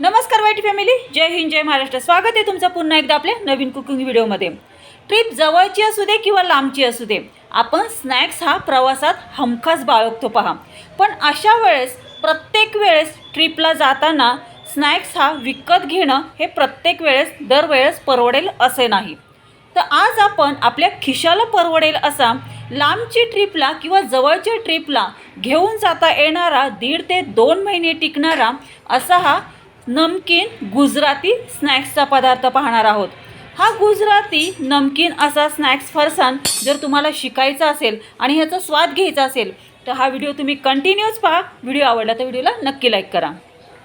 नमस्कार वाईट फॅमिली. जय हिंद जय महाराष्ट्र. स्वागत आहे तुमचं पुन्हा एकदा आपल्या नवीन कुकिंग व्हिडिओमध्ये. ट्रिप जवळची असू दे किंवा लांबची असू दे आपण स्नॅक्स हा प्रवासात हमखास बाळगतो पहा. पण अशा वेळेस प्रत्येक वेळेस ट्रिपला जाताना स्नॅक्स हा विकत घेणं हे प्रत्येक वेळेस दरवेळेस परवडेल असे नाही. तर आज आपण आपल्या खिशाला परवडेल असा लांबची ट्रिपला किंवा जवळच्या ट्रिपला घेऊन जाता येणारा दीड ते दोन महिने टिकणारा असा हा नमकीन गुजराती स्नॅक्सचा पदार्थ पाहणार आहोत. हा गुजराती नमकीन असा स्नॅक्स फरसाण जर तुम्हाला शिकायचा असेल आणि ह्याचा स्वाद घ्यायचा असेल तर हा व्हिडिओ तुम्ही कंटिन्यूच पहा. व्हिडिओ आवडला तर व्हिडिओला नक्की लाईक करा.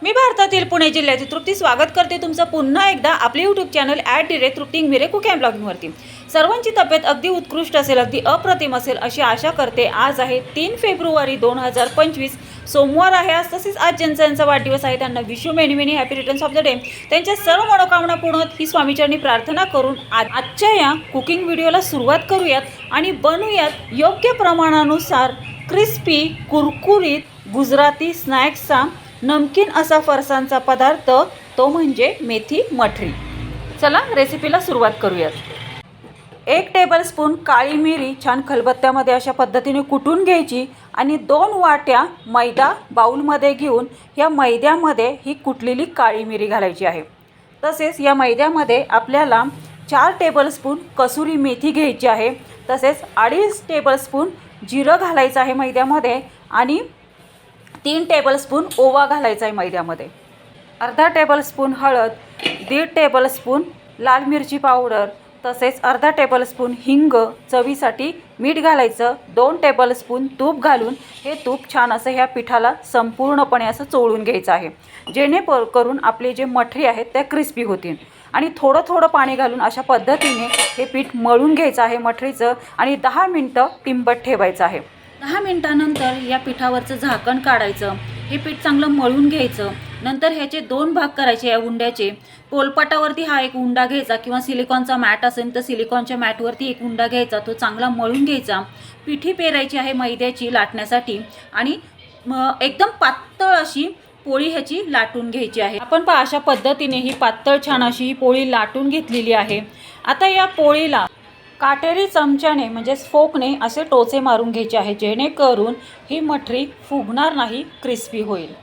मी भारतातील पुणे जिल्ह्यातील तृप्ती स्वागत करते तुमचं पुन्हा एकदा आपले यूट्यूब चॅनल ॲट डिरे तृप्ती मिरे कुक अँड ब्लॉगिंगवरती सर्वांची तब्येत अगदी उत्कृष्ट असेल अगदी अप्रतिम असेल अशी आशा करते. आज आहे तीन फेब्रुवारी दोन हजार पंचवीस. सोमवार आहे आज तसेच आज ज्यांचा यांचा वाढदिवस आहे त्यांना wish you many many happy returns of the day त्यांच्या सर्व मनोकामना पूर्ण ही स्वामीचरणी प्रार्थना करून आजच्या या कुकिंग व्हिडिओला सुरुवात करूयात आणि बनवूयात योग्य प्रमाणानुसार क्रिस्पी कुरकुरीत गुजराती स्नॅक्सचा नमकीन असा फरसांचा पदार्थ तो म्हणजे मेथी मठरी. चला रेसिपीला सुरुवात करूयात. एक टेबलस्पून काळी मिरी छान खलबत्त्यामध्ये अशा पद्धतीने कुटून घ्यायची आणि दोन वाट्या मैदा बाऊलमध्ये घेऊन या मैद्यामध्ये ही कुटलेली काळी मिरी घालायची आहे. तसेच या मैद्यामध्ये आपल्याला चार टेबलस्पून कसुरी मेथी घ्यायची आहे. तसेच अडीच टेबलस्पून जिरं घालायचं आहे मैद्यामध्ये आणि तीन टेबलस्पून ओवा घालायचा आहे मैद्यामध्ये. अर्धा टेबलस्पून हळद दीड टेबलस्पून लाल मिरची पावडर तसेच अर्धा टेबलस्पून हिंग चवीसाठी मीठ घालायचं दोन टेबलस्पून तूप घालून हे तूप छान असं ह्या पिठाला संपूर्णपणे असं चोळून घ्यायचं आहे. जेणे करून आपले जे मठरी आहेत त्या क्रिस्पी होतील. आणि थोडं थोडं पाणी घालून अशा पद्धतीने हे पीठ मळून घ्यायचं आहे मठरीचं आणि दहा मिनटं टिंबट ठेवायचं आहे. दहा मिनटानंतर या पिठावरचं झाकण काढायचं. हे पीठ चांगलं मळून घ्यायचं. नंतर ह्याचे दोन भाग करायचे या उंड्याचे. पोलपाटावरती हा एक उंडा घ्यायचा किंवा सिलिकॉनचा मॅट असेल तर सिलिकॉनच्या मॅटवरती एक उंडा घ्यायचा. तो चांगला मळून घ्यायचा. पिठी पेरायची आहे मैद्याची लाटण्यासाठी आणि एकदम पातळ अशी पोळी ह्याची लाटून घ्यायची आहे. आपण पहा अशा पद्धतीने ही पातळ छान अशी ही पोळी लाटून घेतलेली आहे. आता या पोळीला काटेरी चमच्याने म्हणजे फोकने असे टोचे मारून घ्यायचे आहे जेणेकरून ही मठरी फुगणार नाही क्रिस्पी होईल.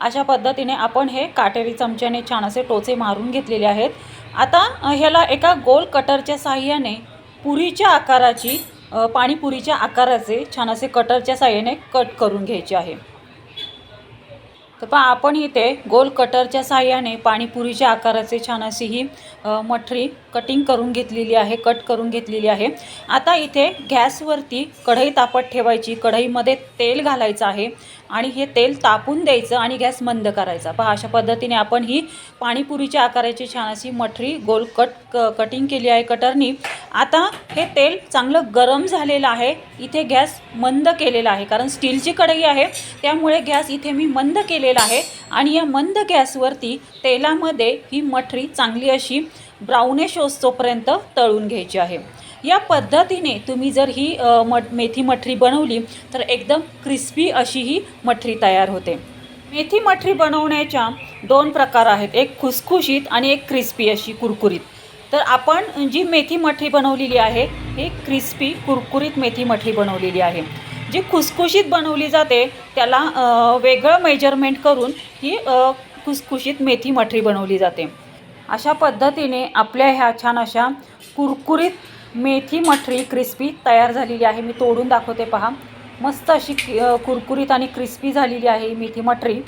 अशा पद्धतीने आपण हे काटेरी चमच्याने छान असे टोचे मारून घेतलेले आहेत. आता ह्याला एका गोल कटरच्या साह्याने पुरीच्या आकाराची पाणीपुरीच्या आकाराचे छान असे कटरच्या साह्याने कट करून घ्यायचे आहे. तर पहा आपण इथे गोल कटरच्या साह्याने पाणीपुरीच्या आकाराचे छान अशी ही मठरी कटिंग करून घेतलेली आहे कट करून घेतलेली आहे. आता इथे गॅसवरती कढई तापत ठेवायची. कढईमध्ये तेल घालायचं आहे. आणि हे तेल तापून द्यायचं आणि गॅस मंद करायचा. पहा अशा पद्धतीने आपण ही पाणीपुरीच्या आकाराची छान अशी मठरी गोल कट क कटिंग केली आहे कटरनी. आता हे तेल चांगलं गरम झालेलं आहे. इथे गॅस मंद केलेला आहे कारण स्टीलची कढई आहे. त्यामुळे गॅस इथे मी मंद केलेला आहे. आणि या मंद गॅसवरती तेलामध्ये ही मठरी चांगली अशी ब्राउनिश होस्तोपर्यंत तळून घ्यायची आहे. या पद्धतीने तुम्ही जर ही अ, मठ मेथी मठरी बनवली तर एकदम क्रिस्पी अशी ही मठरी तयार होते. मेथी मठरी बनवण्याच्या दोन प्रकार आहेत. एक खुसखुशीत आणि एक क्रिस्पी अशी कुरकुरीत. तर आपण जी मेथी मठरी बनवलेली आहे ही क्रिस्पी कुरकुरीत मेथी मठरी बनवलेली आहे. जी खुसखुशीत बनवली जाते त्याला वेगळं मेजरमेंट करून ही खुसखुशीत मेथी मठरी बनवली जाते. अशा पद्धतीने आपल्या ह्या छान अशा कुरकुरीत मेथी मठरी क्रिस्पी तयार झालेली आहे. मी तोडून दाखवते पहा. मस्त अशी कुरकुरीत आणि क्रिस्पी झालेली आहे मेथी मठरी.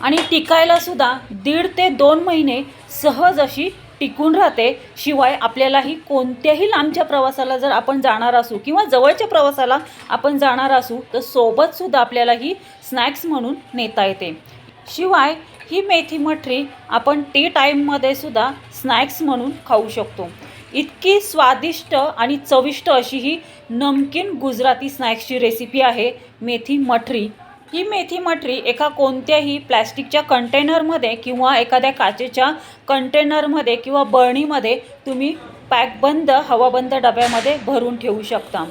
आणि टिकायला सुद्धा दीड ते दोन महिने सहज अशी टिकून राहते. शिवाय आपल्यालाही कोणत्याही लांबच्या प्रवासाला जर आपण जाणार असू किंवा जवळच्या प्रवासाला आपण जाणार असू तर सोबतसुद्धा आपल्याला ही स्नॅक्स म्हणून नेता येते. शिवाय ही मेथी मठरी आपण टी टाईममध्ये सुद्धा स्नॅक्स म्हणून खाऊ शकतो. इतकी स्वादिष्ट आणि चविष्ट अशी ही नमकीन गुजराती स्नॅक्सची रेसिपी आहे मेथी मठरी. ही मेथी मठरी एका कोणत्याही प्लॅस्टिकच्या कंटेनरमध्ये किंवा एखाद्या काचेच्या कंटेनरमध्ये किंवा बळणीमध्ये तुम्ही पॅकबंद हवाबंद डब्यामध्ये भरून ठेवू शकता.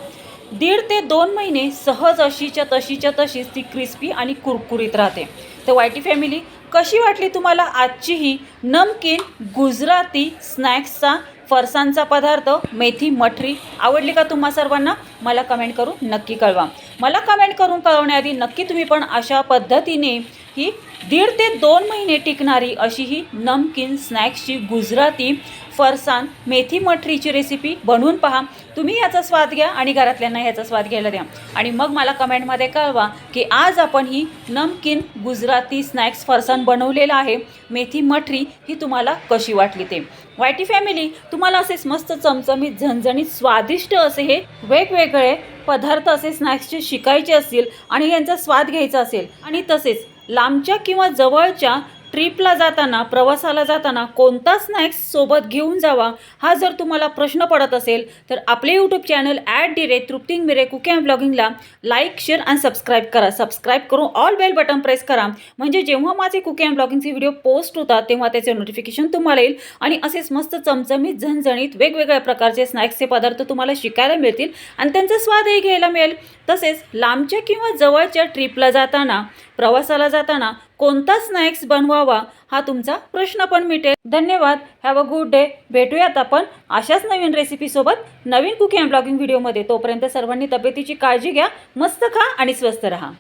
दीड ते दोन महिने सहज अशीच्या तशीच्या तशीच ती क्रिस्पी आणि कुरकुरीत राहते. तर वायटी फॅमिली कशी वाटली तुम्हाला आजची ही नमकीन गुजराती स्नॅक्सचा फरसांचा पदार्थ मेथी मठरी आवडली का तुम्हा सर्वांना? मला कमेंट करून नक्की कळवा. मला कमेंट करून कळवण्याआधी नक्की तुम्ही पण अशा पद्धतीने ही दीड ते दोन महिने टिकणारी अशी ही नमकीन स्नॅक्सची गुजराती फरसान मेथी मठरीची रेसिपी बनवून पहा. तुम्ही याचा स्वाद घ्या आणि घरातल्यांना याचा स्वाद घ्यायला द्या. आणि मग मला कमेंटमध्ये कळवा की आज आपण ही नमकीन गुजराती स्नॅक्स फरसाण बनवलेलं आहे. मेथी मठरी ही तुम्हाला कशी वाटली ते? वायटी फॅमिली तुम्हाला असेच मस्त चमचमीत झणझणीत स्वादिष्ट असे हे वेगवेगळे पदार्थ असे स्नॅक्सचे शिकायचे असतील आणि यांचा स्वाद घ्यायचा असेल. आणि तसेच लांबच्या किंवा जवळच्या ट्रिपला जाताना प्रवासाला जाताना कोणता स्नॅक्स सोबत घेऊन जावा हा जर तुम्हाला प्रश्न पडत असेल तर आपले यूट्यूब चॅनल ॲट डिरे तृप्तिंग मिरे कुकिंग अँड ब्लॉगिंगला लाईक शेअर आणि सबस्क्राईब करा. सबस्क्राईब करून ऑल बेल बटन प्रेस करा. म्हणजे जेव्हा माझे कुकिंग अँड ब्लॉगिंगचे व्हिडिओ पोस्ट होतात तेव्हा त्याचे नोटिफिकेशन तुम्हाला येईल. आणि असेच मस्त चमचमीत झणझणीत वेगवेगळ्या प्रकारचे स्नॅक्सचे पदार्थ तुम्हाला शिकायला मिळतील आणि त्यांचा स्वादही घ्यायला मिळेल. तसेच लांबच्या किंवा जवळच्या ट्रिपला जाताना प्रवासाला जाताना कोणता स्नॅक्स बनवावा हा तुमचा प्रश्न पण मिटेल. धन्यवाद. हॅव अ गुड डे भेटूयात आपण अशाच नवीन रेसिपीसोबत नवीन कुकिंग अँड ब्लॉगिंग व्हिडिओमध्ये तोपर्यंत सर्वांनी तब्येतीची काळजी घ्या मस्त खा आणि स्वस्त रहा.